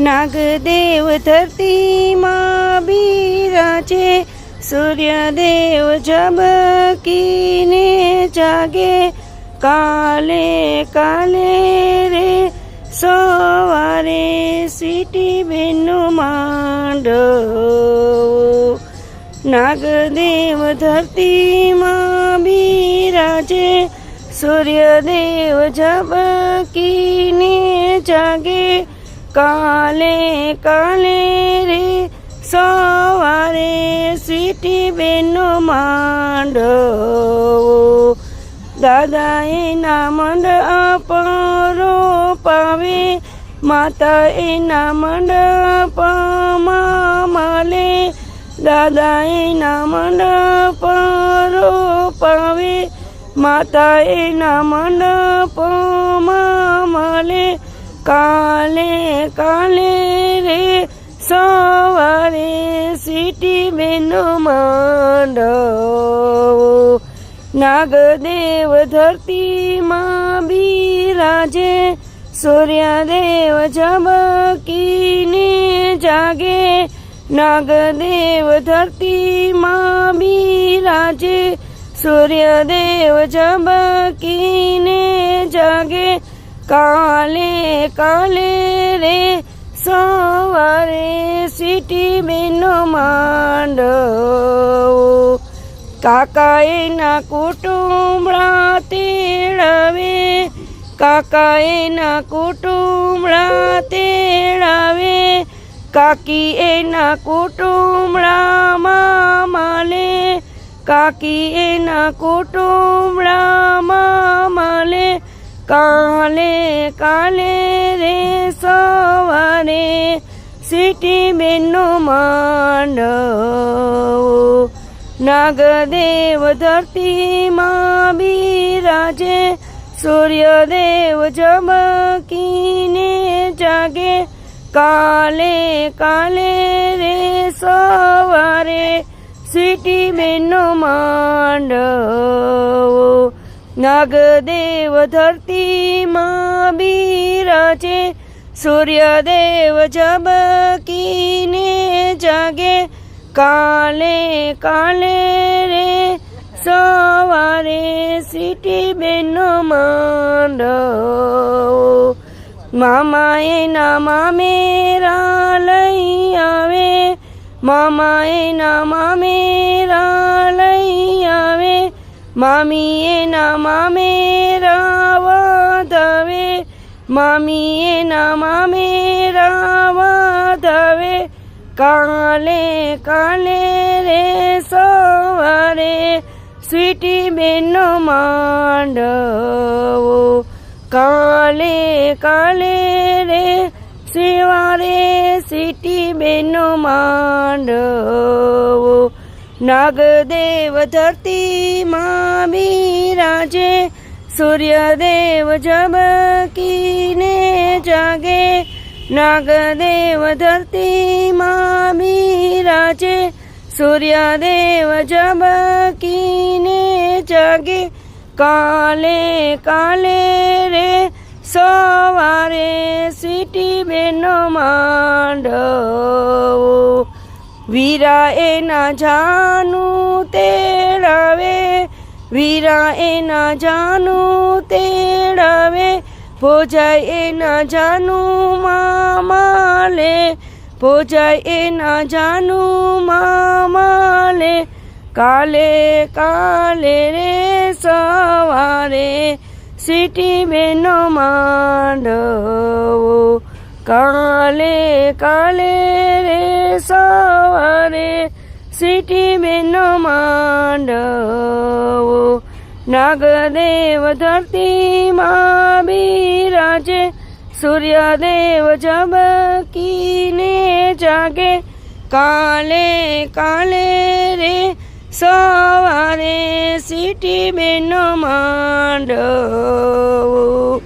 નાગદેવ ધરતીમાં બિરાજે સૂર્યદેવ ઝબકીને જાગે. કાલે કાલે રે સવારે સીટી બેનનું માંડ નાગદેવ ધરતીમાં બિરાજે સૂર્યદેવ ઝબકીને જાગે. કાલે કાલે રે, સવારે સીટી બેનો માંડવો. દાદા એના મંડપ રોપાવે માતા એના મંડપમાં માલે. દાદા એના મંડપ રોપાવે માતા એના મંડપમાં માલે. કાલે કાલે રે સવારે સીટી બેનો માંડવો. નાગદેવ ધરતીમાં બિરાજે, સૂર્યદેવ ઝબકીને જાગે. નાગદેવ ધરતીમાં બિરાજે, સૂર્યદેવ ઝબકીને જાગે. કાલે કાલે રે સવારે સિટી બેનો માંડ કાકા એના કુટુંબળા તેડાવે. કાકા એના કુટુંબળા તેડાવે. કાકી એના કુટુંબળા માલે કાકી એના કુટુંબળા કાલે કાલે રે સવારે સીટી બેનો માંડવો. નાગદેવ ધરતીમાં બિરાજે, સૂર્યદેવ ઝબકીને જાગે. કાલે કાલે રે સવારે સીટી બેનો માંડવો. નાગદેવ ધરતીમાં બિરાજે સૂર્યદેવ ઝબકીને જાગે. કાલે કાલે રે સવારે સીટી બેનો માંડવો મામા એના મામેરા લઈ આવે. મામા એના મામેરા લઈ મામી રાવા ધવે મામીએ ના મામે રાવા ધવે કાલે કાલે રે સવારે સ્વીટી બેનો માંડવો. કાલે કાલે રે સવારે સીટી બેનો માંડવો. નાગદેવ ધરતીમાં બિરાજે સૂર્યદેવ ઝબકીને જાગે, નાગદેવ ધરતીમાં બિરાજે સૂર્યદેવ ઝબકીને જાગે, કાલે કાલે રે સવારે સીટી બેનો માંડવો. વીરા એના જાનું તેડાવે વીરા એના જાનું, તેડાવે ભોજાય એના જાનું, મામાલે. ભોજાય એના જાનું, મામાલે. કાલે કાલે રે સવારે સિટી બેનો માંડવો. કાલે કાલે રે સવારે સીટી બેનો માંડવો. નાગદેવ ધરતીમાં બિરાજે. સૂર્યદેવ ઝબકીને જાગે. કાલે કાલે રે સવારે સીટી બેનો માંડવો.